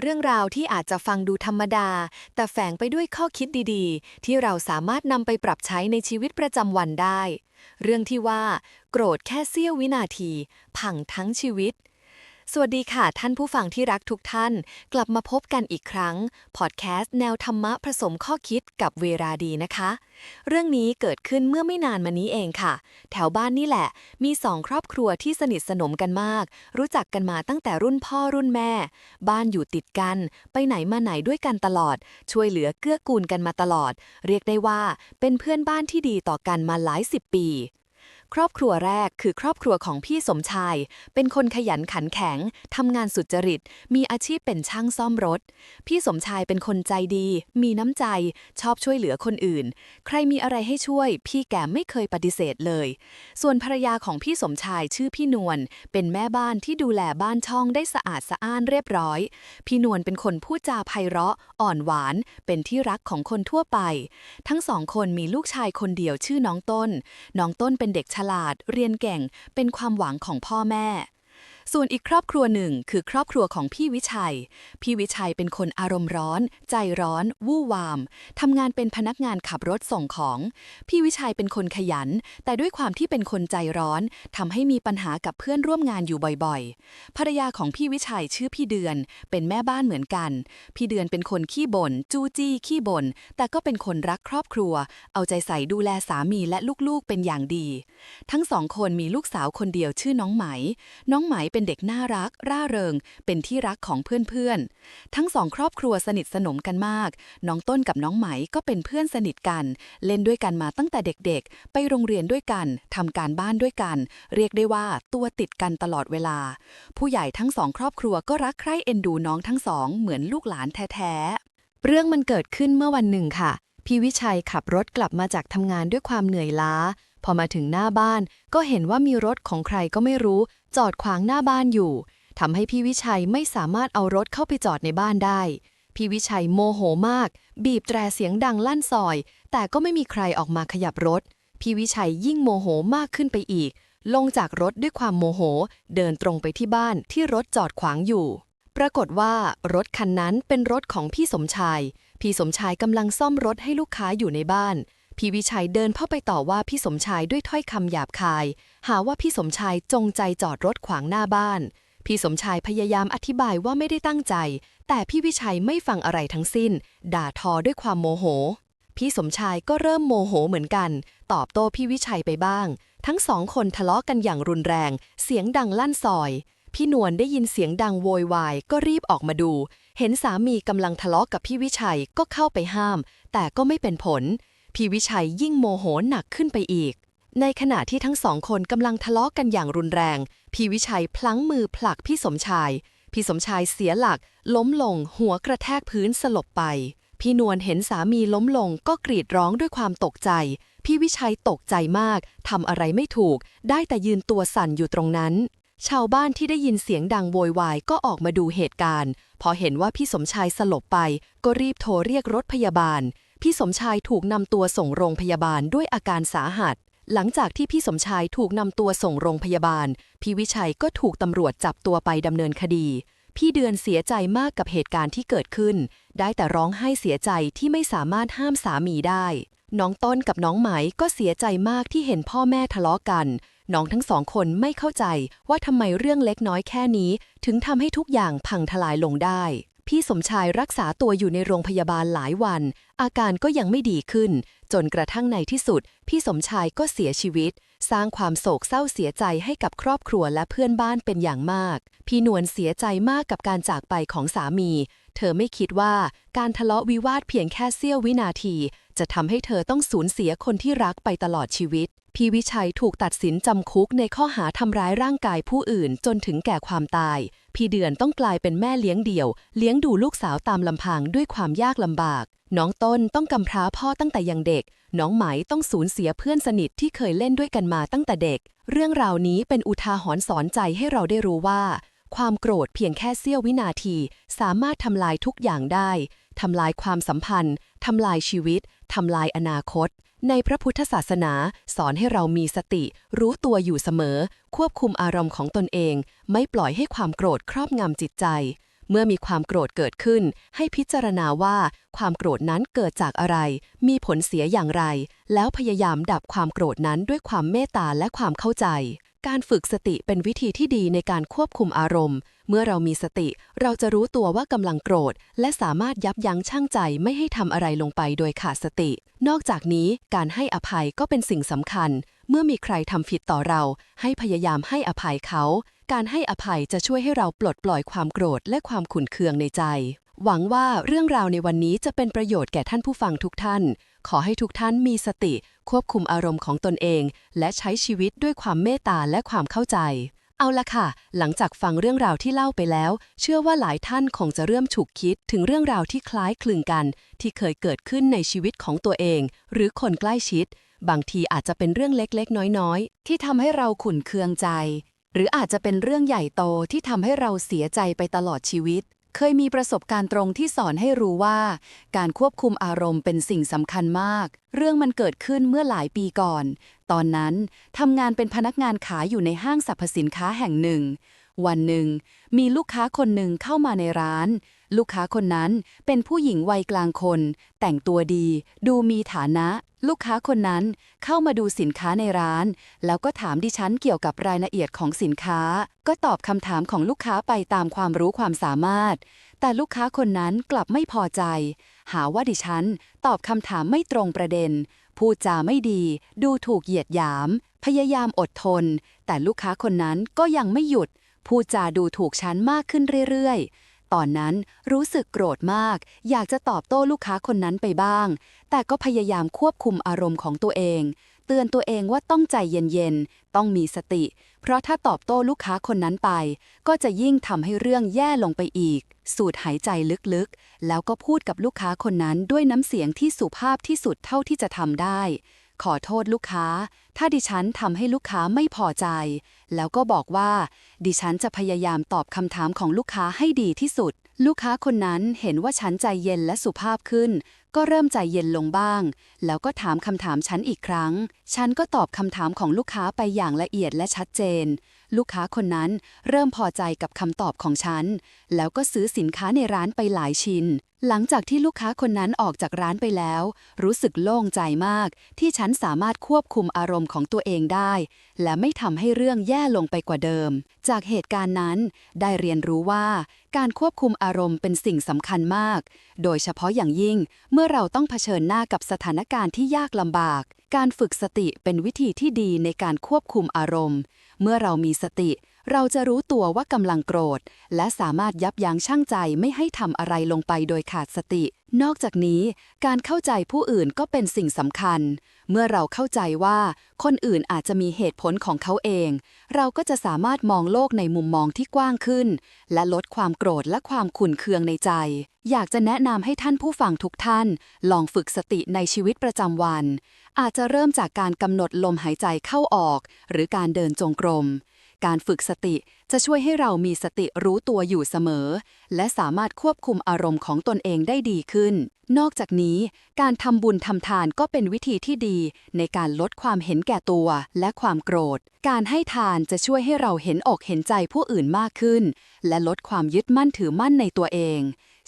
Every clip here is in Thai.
เรื่องราวที่อาจจะฟังดูธรรมดา แต่แฝงไปด้วยข้อคิดดีๆ ที่เราสามารถนำไปปรับใช้ในชีวิตประจำวันได้ เรื่องที่ว่า โกรธแค่เสี้ยววินาที พังทั้งชีวิต สวัสดีค่ะ ท่านผู้ฟังที่รักทุกท่าน กลับมาพบกันอีกครั้ง พอดแคสต์แนวธรรมะผสมข้อคิดกับเวราดีนะคะ เรื่องนี้เกิดขึ้นเมื่อไม่นานมานี้เองค่ะ แถวบ้านนี่แหละ มีสองครอบครัวที่สนิทสนมกันมาก รู้จักกันมาตั้งแต่รุ่นพ่อรุ่นแม่ บ้านอยู่ติดกัน ไปไหนมาไหนด้วยกันตลอด ช่วยเหลือเกื้อกูลกันมาตลอด เรียกได้ว่าเป็นเพื่อนบ้านที่ดีต่อกันมาหลายสิบปี ครอบครัวแรกคือครอบครัวของพี่สมชาย เป็นคนขยันขันแข็ง ทำงานสุจริต มีอาชีพเป็นช่างซ่อมรถ พี่สมชายเป็นคนใจดี มีน้ำใจ ชอบช่วยเหลือคนอื่น ใครมีอะไรให้ช่วย พี่แกไม่เคยปฏิเสธเลย ส่วนภรรยาของพี่สมชายชื่อพี่นวล เป็นแม่บ้านที่ดูแลบ้านช่องได้สะอาดสะอ้านเรียบร้อย พี่นวลเป็นคนพูดจาไพเราะ อ่อนหวาน เป็นที่รักของคนทั่วไป ทั้งสองคนมีลูกชายคนเดียวชื่อน้องต้น น้องต้นเป็นเด็กฉลาด เรียนเก่ง เป็นความหวังของพ่อแม่ ส่วนอีกครอบครัวหนึ่งคือครอบครัวของพี่วิชัย พี่วิชัยเป็นคนอารมณ์ร้อน ใจร้อน วู่วาม ทำงานเป็นพนักงานขับรถส่งของ พี่วิชัยเป็นคนขยัน แต่ด้วยความที่เป็นคนใจร้อนทำให้มีปัญหากับเพื่อนร่วมงานอยู่บ่อยๆ ภรรยาของพี่วิชัยชื่อพี่เดือน เป็นแม่บ้านเหมือนกัน พี่เดือนเป็นคนขี้บ่นจู้จี้ขี้บ่นแต่ก็เป็นคนรักครอบครัว เอาใจใส่ดูแลสามีและลูกๆเป็นอย่างดี ทั้งสองคนมีลูกสาวคนเดียวชื่อน้องไหม น้องไหมเป็นเด็กน่ารัก ร่าเริง เป็นที่รักของเพื่อนๆ ทั้งสองครอบครัวสนิทสนมกันมาก น้องต้นกับน้องไหมก็เป็นเพื่อนสนิทกัน เล่นด้วยกันมาตั้งแต่เด็กๆ ไปโรงเรียนด้วยกันทำการบ้านด้วยกัน เรียกได้ว่าตัวติดกันตลอดเวลา ผู้ใหญ่ทั้งสองครอบครัวก็รักใคร่เอ็นดูน้องทั้งสองเหมือนลูกหลานแท้ๆ เรื่องมันเกิดขึ้นเมื่อวันหนึ่งค่ะ พี่วิชัยขับรถกลับมาจากทำงานด้วยความเหนื่อยล้า พอมาถึงหน้าบ้านก็เห็นว่ามีรถของใครก็ไม่รู้ จอดขวางหน้าบ้านอยู่ทำให้พี่วิชัยไม่สามารถเอารถเข้าไปจอดในบ้านได้ พี่วิชัยโมโหมาก บีบแตรเสียงดังลั่นซอย แต่ก็ไม่มีใครออกมาขยับรถ พี่วิชัยยิ่งโมโหมากขึ้นไปอีก ลงจากรถด้วยความโมโห เดินตรงไปที่บ้านที่รถจอดขวางอยู่ ปรากฏว่ารถคันนั้นเป็นรถของพี่สมชาย พี่สมชายกำลังซ่อมรถให้ลูกค้าอยู่ในบ้าน พี่วิชัยเดินเข้าไปต่อว่าพี่สมชายด้วยถ้อยคำหยาบคาย หาว่าพี่สมชายจงใจจอดรถขวางหน้าบ้าน พี่สมชายพยายามอธิบายว่าไม่ได้ตั้งใจ แต่พี่วิชัยไม่ฟังอะไรทั้งสิ้น ด่าทอด้วยความโมโห พี่สมชายก็เริ่มโมโหเหมือนกัน ตอบโต้พี่วิชัยไปบ้าง ทั้งสองคนทะเลาะกันอย่างรุนแรง เสียงดังลั่นซอย พี่นวลได้ยินเสียงดังโวยวายก็รีบออกมาดู เห็นสามีกำลังทะเลาะกับพี่วิชัยก็เข้าไปห้าม แต่ก็ไม่เป็นผล พี่วิชัยยิ่งโมโหหนักขึ้นไปอีก ในขณะที่ทั้งสองคนกำลังทะเลาะกันอย่างรุนแรง พี่วิชัยพลั้งมือผลักพี่สมชาย พี่สมชายเสียหลัก ล้มลง หัวกระแทกพื้นสลบไป พี่นวลเห็นสามีล้มลงก็กรีดร้องด้วยความตกใจ พี่วิชัยตกใจมากทำอะไรไม่ถูก ได้แต่ยืนตัวสั่นอยู่ตรงนั้นชาวบ้านที่ได้ยินเสียงดังโวยวายก็ออกมาดูเหตุการณ์ พอเห็นว่าพี่สมชายสลบไป ก็รีบโทรเรียกรถพยาบาล พี่สมชายถูกนำตัวส่งโรงพยาบาลด้วยอาการสาหัส หลังจากที่พี่สมชายถูกนำตัวส่งโรงพยาบาล พี่วิชัยก็ถูกตำรวจจับตัวไปดำเนินคดี พี่เดือนเสียใจมากกับเหตุการณ์ที่เกิดขึ้น ได้แต่ร้องไห้เสียใจที่ไม่สามารถห้ามสามีได้ น้องต้นกับน้องไหมก็เสียใจมากที่เห็นพ่อแม่ทะเลาะกัน น้องทั้งสองคนไม่เข้าใจว่าทำไมเรื่องเล็กน้อยแค่นี้ ถึงทำให้ทุกอย่างพังทลายลงได้ พี่สมชายรักษาตัวอยู่ในโรงพยาบาลหลายวัน อาการก็ยังไม่ดีขึ้น จนกระทั่งในที่สุด พี่สมชายก็เสียชีวิต สร้างความโศกเศร้าเสียใจให้กับครอบครัวและเพื่อนบ้านเป็นอย่างมาก พี่นวลเสียใจมากกับการจากไปของสามี เธอไม่คิดว่าการทะเลาะวิวาทเพียงแค่เสี้ยววินาที จะทำให้เธอต้องสูญเสียคนที่รักไปตลอดชีวิต พี่วิชัยถูกตัดสินจำคุกในข้อหาทำร้ายร่างกายผู้อื่นจนถึงแก่ความตาย พี่เดือนต้องกลายเป็นแม่เลี้ยงเดี่ยว เลี้ยงดูลูกสาวตามลำพังด้วยความยากลำบาก น้องต้นต้องกำพร้าพ่อตั้งแต่ยังเด็ก น้องไหมต้องสูญเสียเพื่อนสนิทที่เคยเล่นด้วยกันมาตั้งแต่เด็ก เรื่องราวนี้เป็นอุทาหรณ์สอนใจให้เราได้รู้ว่า ความโกรธเพียงแค่เสี้ยววินาที สามารถทำลายทุกอย่างได้ทำลายความสัมพันธ์ทำลายชีวิตทำลายอนาคต ในพระพุทธศาสนาสอนให้เรามีสติ รู้ตัวอยู่เสมอ ควบคุมอารมณ์ของตนเอง ไม่ปล่อยให้ความโกรธครอบงำจิตใจ เมื่อมีความโกรธเกิดขึ้น ให้พิจารณาว่าความโกรธนั้นเกิดจากอะไร มีผลเสียอย่างไร แล้วพยายามดับความโกรธนั้นด้วยความเมตตาและความเข้าใจ การฝึกสติเป็นวิธีที่ดีในการควบคุมอารมณ์ เมื่อเรามีสติ เราจะรู้ตัวว่ากำลังโกรธ และสามารถยับยั้งชั่งใจไม่ให้ทำอะไรลงไปโดยขาดสติ นอกจากนี้การให้อภัยก็เป็นสิ่งสำคัญ เมื่อมีใครทำผิดต่อเรา ให้พยายามให้อภัยเขา การให้อภัยจะช่วยให้เราปลดปล่อยความโกรธและความขุ่นเคืองในใจ หวังว่าเรื่องราวในวันนี้จะเป็นประโยชน์แก่ท่านผู้ฟังทุกท่าน ขอให้ทุกท่านมีสติ ควบคุมอารมณ์ของตนเอง และใช้ชีวิตด้วยความเมตตาและความเข้าใจ เอาละค่ะ หลังจากฟังเรื่องราวที่เล่าไปแล้ว เชื่อว่าหลายท่านคงจะเริ่มฉุกคิดถึงเรื่องราวที่คล้ายคลึงกัน ที่เคยเกิดขึ้นในชีวิตของตัวเอง หรือคนใกล้ชิด บางทีอาจจะเป็นเรื่องเล็กๆ น้อยๆ ที่ทำให้เราขุ่นเคืองใจ หรืออาจจะเป็นเรื่องใหญ่โตที่ทำให้เราเสียใจไปตลอดชีวิต เคยมีประสบการณ์ตรงที่สอนให้รู้ว่า การควบคุมอารมณ์เป็นสิ่งสำคัญมาก เรื่องมันเกิดขึ้นเมื่อหลายปีก่อน ตอนนั้นทำงานเป็นพนักงานขายอยู่ในห้างสรรพสินค้าแห่งหนึ่ง วันหนึ่ง มีลูกค้าคนหนึ่งเข้ามาในร้าน ลูกค้าคนนั้นเป็นผู้หญิงวัยกลางคน แต่งตัวดี ดูมีฐานะ ลูกค้าคนนั้นเข้ามาดูสินค้าในร้าน แล้วก็ถามดิฉันเกี่ยวกับรายละเอียดของสินค้า ก็ตอบคำถามของลูกค้าไปตามความรู้ความสามารถ แต่ลูกค้าคนนั้นกลับไม่พอใจ หาว่าดิฉันตอบคำถามไม่ตรงประเด็น พูดจาไม่ดี ดูถูกเหยียดหยาม พยายามอดทน แต่ลูกค้าคนนั้นก็ยังไม่หยุดพูดจาดูถูกฉันมากขึ้นเรื่อยๆ ตอนนั้นรู้สึกโกรธมาก อยากจะตอบโต้ลูกค้าคนนั้นไปบ้าง แต่ก็พยายามควบคุมอารมณ์ของตัวเอง เตือนตัวเองว่าต้องใจเย็นๆ ต้องมีสติ เพราะถ้าตอบโต้ลูกค้าคนนั้นไป ก็จะยิ่งทำให้เรื่องแย่ลงไปอีก สูดหายใจลึกๆ แล้วก็พูดกับลูกค้าคนนั้นด้วยน้ำเสียงที่สุภาพที่สุดเท่าที่จะทำได้ ขอโทษลูกค้า ถ้าดิฉันทำให้ลูกค้าไม่พอใจ แล้วก็บอกว่า ดิฉันจะพยายามตอบคำถามของลูกค้าให้ดีที่สุด ลูกค้าคนนั้นเห็นว่าฉันใจเย็นและสุภาพขึ้น ก็เริ่มใจเย็นลงบ้าง แล้วก็ถามคำถามฉันอีกครั้ง ฉันก็ตอบคำถามของลูกค้าไปอย่างละเอียดและชัดเจน ลูกค้าคนนั้นเริ่มพอใจกับคำตอบของฉัน แล้วก็ซื้อสินค้าในร้านไปหลายชิ้นหลังจากที่ลูกค้าคนนั้นออกจากร้านไปแล้ว รู้สึกโล่งใจมาก ที่ฉันสามารถควบคุมอารมณ์มณ์ของตัวเองได้ และไม่ทำให้เรื่องแย่ลงไปกว่าเดิม จากเหตุการณ์นั้น ได้เรียนรู้ว่า การควบคุมอารมณ์เป็นสิ่งสำคัญมาก โดยเฉพาะอย่างยิ่งเมื่อเราต้องเผชิญหน้ากับสถานการณ์ที่ยากลำบาก การฝึกสติเป็นวิธีที่ดีในการควบคุมอารมณ์ เมื่อเรามีสติ เราจะรู้ตัวว่ากำลังโกรธ และสามารถยับยั้งชั่งใจไม่ให้ทำอะไรลงไปโดยขาดสติ นอกจากนี้ การเข้าใจผู้อื่นก็เป็นสิ่งสำคัญ เมื่อเราเข้าใจว่า คนอื่นอาจจะมีเหตุผลของเขาเอง เราก็จะสามารถมองโลกในมุมมองที่กว้างขึ้น และลดความโกรธและความขุ่นเคืองในใจ อยากจะแนะนำให้ท่านผู้ฟังทุกท่าน ลองฝึกสติในชีวิตประจำวัน อาจจะเริ่มจากการกำหนดลมหายใจเข้าออก หรือการเดินจงกรม การฝึกสติจะช่วยให้เรามีสติรู้ตัวอยู่เสมอ และสามารถควบคุมอารมณ์ของตนเองได้ดีขึ้น นอกจากนี้ การทำบุญทำทานก็เป็นวิธีที่ดี ในการลดความเห็นแก่ตัวและความโกรธ การให้ทานจะช่วยให้เราเห็นอกเห็นใจผู้อื่นมากขึ้น และลดความยึดมั่นถือมั่นในตัวเอง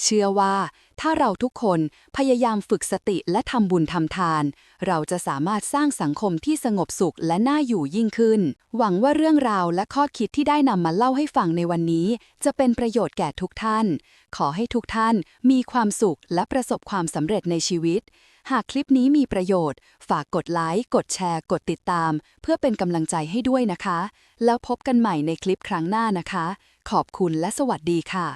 เชื่อว่าถ้าเราทุกคนพยายามฝึกสติและทำบุญทำทาน เราจะสามารถสร้างสังคมที่สงบสุขและน่าอยู่ยิ่งขึ้น หวังว่าเรื่องราวและข้อคิดที่ได้นำมาเล่าให้ฟังในวันนี้ จะเป็นประโยชน์แก่ทุกท่าน ขอให้ทุกท่านมีความสุขและประสบความสำเร็จในชีวิต หากคลิปนี้มีประโยชน์ ฝากกดไลค์ กดแชร์ กดติดตาม เพื่อเป็นกำลังใจให้ด้วยนะคะ แล้วพบกันใหม่ในคลิปครั้งหน้านะคะ ขอบคุณและสวัสดีค่ะ